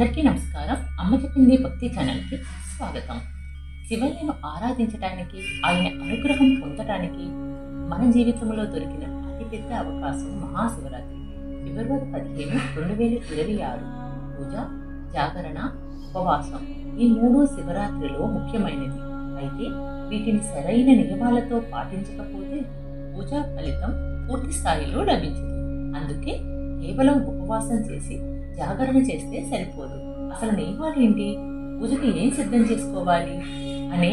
అందరికీ నమస్కారం. అమ్మ చెప్పింది భక్తి ఛానల్కి స్వాగతం. శివయ్యను ఆరాధించటానికి ఆయన అనుగ్రహం పొందటానికి మన జీవితంలో దొరికిన అతిపెద్ద అవకాశం మహాశివరాత్రి. ఫిబ్రవరి పదిహేను రెండు వేల ఇరవై ఆరు. పూజ జాగరణ ఉపవాసం ఈ మూడు శివరాత్రిలో ముఖ్యమైనది అయితే వీటిని సరైన నియమాలతో పాటించకపోతే పూజా ఫలితం పూర్తి స్థాయిలో లభించదు. అందుకే కేవలం ఉపవాసం చేసి జాగరణ చేస్తే సరిపోదు. అసలు నియమాలు ఏంటి పూజకి ఏం సిద్ధం చేసుకోవాలి? అనే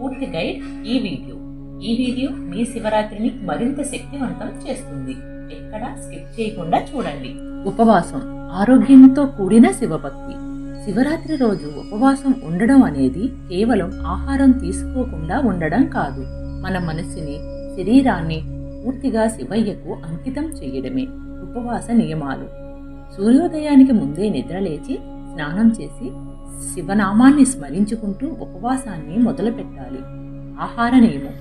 పూర్తి గైడ్ ఈ వీడియో. ఈ వీడియో మీ శివరాత్రిని మరింత శక్తివంతం చేస్తుంది. ఎక్కడ స్కిప్ చేయకుండా చూడండి. ఉపవాసం ఆరోగ్యంతో కూడిన శివభక్తి. శివరాత్రి రోజు ఉపవాసం ఉండడం అనేది కేవలం ఆహారం తీసుకోకుండా ఉండడం కాదు. మన మనసుని శరీరాన్ని పూర్తిగా శివయ్యకు అంకితం చేయడమే ఉపవాస నియమాలు. సూర్యోదయానికి ముందే నిద్రలేచి స్నానం చేసి శివనామాన్ని స్మరించుకుంటూ ఉపవాసాన్ని మొదలుపెట్టాలి. ఆహార నియమం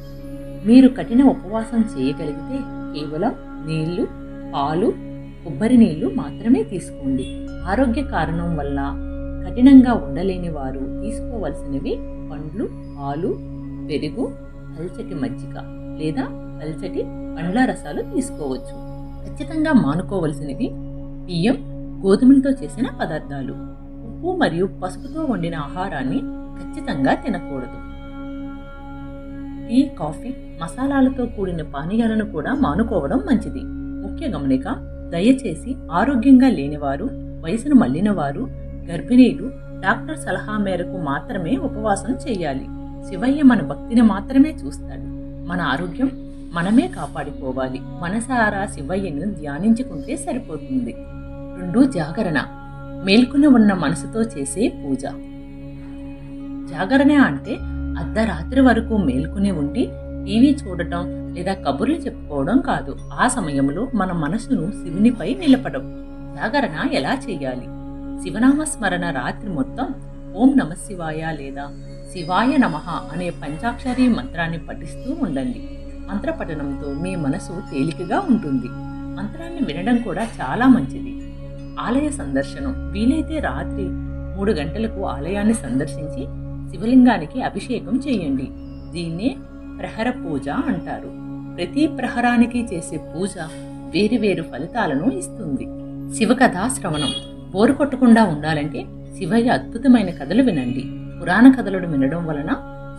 మీరు కఠిన ఉపవాసం చేయగలిగితే కేవలం నీళ్ళు పాలు కొబ్బరి నీళ్ళు మాత్రమే తీసుకోండి. ఆరోగ్య కారణం వల్ల కఠినంగా ఉండలేని వారు తీసుకోవలసినవి పండ్లు పాలు పెరుగు పల్చటి మజ్జిగ లేదా పల్చటి పండ్ల రసాలు తీసుకోవచ్చు. ఖచ్చితంగా మానుకోవలసినవి బియ్యం గోధుమలతో చేసిన పదార్థాలు. ఉప్పు మరియు పసుపుతో వండిన ఆహారాన్ని ఖచ్చితంగా తినకూడదు. టీ కాఫీ మసాలాలతో కూడిన పానీయాలను కూడా మానుకోవడం మంచిది. ముఖ్య గమనిక దయచేసి ఆరోగ్యంగా లేనివారు వయసును మళ్ళినవారు గర్భిణీలు డాక్టర్ సలహా మేరకు మాత్రమే ఉపవాసం చేయాలి. శివయ్య మన భక్తిని మాత్రమే చూస్తాడు. మన ఆరోగ్యం మనమే కాపాడుకోవాలి. మనసారా శివయ్యను ధ్యానించుకుంటే సరిపోతుంది. రెండు జాగరణ. మేల్కొని ఉన్న మనసుతో చేసే పూజ. జాగరణ అంటే అర్ధరాత్రి వరకు మేల్కొని ఉండి టీవీ చూడటం లేదా కబుర్లు చెప్పుకోవడం కాదు. ఆ సమయంలో మన మనసును శివునిపై నిలపడం. జాగరణ ఎలా చేయాలి? శివనామ స్మరణ రాత్రి మొత్తం ఓం నమ శివాయ లేదా శివాయ నమః అనే పంచాక్షరి మంత్రాన్ని పఠిస్తూ ఉండండి. మంత్రపఠనంతో మీ మనసు తేలికగా ఉంటుంది. మంత్రాన్ని వినడం కూడా చాలా మంచిది. ఆలయ సందర్శనం. వీలైతే రాత్రి మూడు గంటలకు ఆలయాన్ని సందర్శించి శివలింగానికి అభిషేకం చేయండి. దీన్నే ప్రహర పూజ అంటారు. ప్రతి ప్రహరానికి చేసే పూజ వేరు వేరు ఫలితాలను ఇస్తుంది. శివకథా శ్రవణం. బోరు కొట్టకుండా ఉండాలంటే శివయ్య అద్భుతమైన కథలు వినండి. పురాణ కథలను వినడం వలన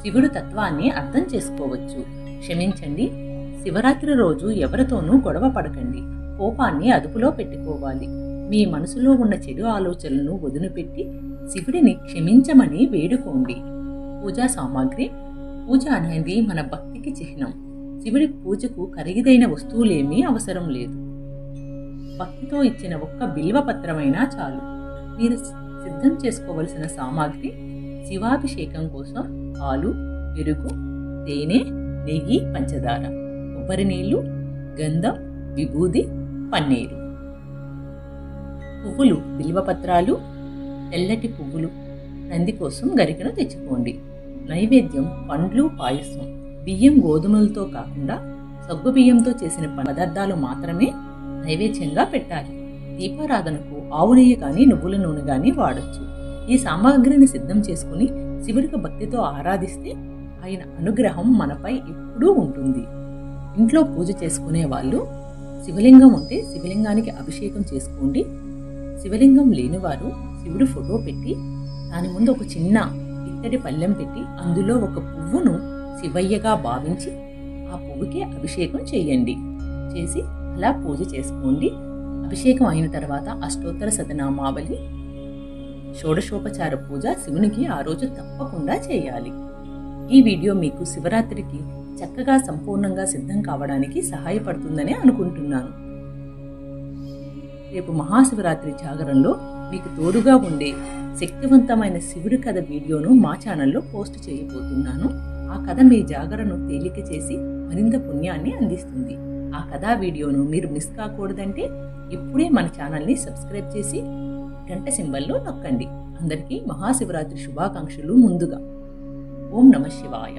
శివుడు తత్వాన్ని అర్థం చేసుకోవచ్చు. క్షమించండి శివరాత్రి రోజు ఎవరితోనూ గొడవ పడకండి. కోపాన్ని అదుపులో పెట్టుకోవాలి. మీ మనసులో ఉన్న చెడు ఆలోచనలను వదిలిపెట్టి శివుడిని క్షమించమని వేడుకోండి. పూజా సామాగ్రి పూజ అనేది మన భక్తికి చిహ్నం. శివుడి పూజకు ఖరీదైన వస్తువులేమీ అవసరం లేదు. భక్తితో ఇచ్చిన ఒక్క బిల్వపత్రమైనా చాలు. మీరు సిద్ధం చేసుకోవలసిన సామాగ్రి శివాభిషేకం కోసం పాలు పెరుగు తేనె నెయ్యి పంచదార కొబ్బరి నీళ్ళు గంధం విభూది పన్నీరు. పువ్వులు బిల్వపత్రాలు తెల్లటి పువ్వులు. నంది కోసం గరికను తెచ్చుకోండి. నైవేద్యం పండ్లు పాయసం బియ్యం గోధుమలతో కాకుండా సగ్గు బియ్యంతో చేసిన పదార్థాలు మాత్రమే నైవేద్యంగా పెట్టాలి. దీపారాధనకు ఆవు నెయ్యి కానీ నువ్వుల నూనె కానీ వాడచ్చు. ఈ సామాగ్రిని సిద్ధం చేసుకుని శివుడికి భక్తితో ఆరాధిస్తే ఆయన అనుగ్రహం మనపై ఎప్పుడూ ఉంటుంది. ఇంట్లో పూజ చేసుకునే వాళ్ళు శివలింగం ఉంటే శివలింగానికి అభిషేకం చేసుకోండి. శివలింగం లేనివారు శివుడు ఫోటో పెట్టి దాని ముందు ఒక చిన్న ఇత్తడి పళ్ళెం పెట్టి అందులో ఒక పువ్వును శివయ్యగా భావించి ఆ పువ్వుకే అభిషేకం చేయండి. చేసి అలా పూజ చేసుకోండి. అభిషేకం అయిన తర్వాత అష్టోత్తర శతనామావళి షోడశోపచార పూజ శివునికి ఆ రోజు తప్పకుండా చేయాలి. ఈ వీడియో మీకు శివరాత్రికి చక్కగా సంపూర్ణంగా సిద్ధం కావడానికి సహాయపడుతుందని అనుకుంటున్నాను. రేపు మహాశివరాత్రి జాగరణలో మీకు తోడుగా ఉండే శక్తివంతమైన శివుడి కథ వీడియోను మా ఛానల్లో పోస్ట్ చేయబోతున్నాను. ఆ కథ మీ జాగరణను తేలిక చేసి మరింత పుణ్యాన్ని అందిస్తుంది. ఆ కథా వీడియోను మీరు మిస్ కాకూడదంటే ఇప్పుడే మన ఛానల్ని సబ్స్క్రైబ్ చేసి గంట సింబల్లో నొక్కండి. అందరికీ మహాశివరాత్రి శుభాకాంక్షలు ముందుగా. ఓం నమ శివాయ.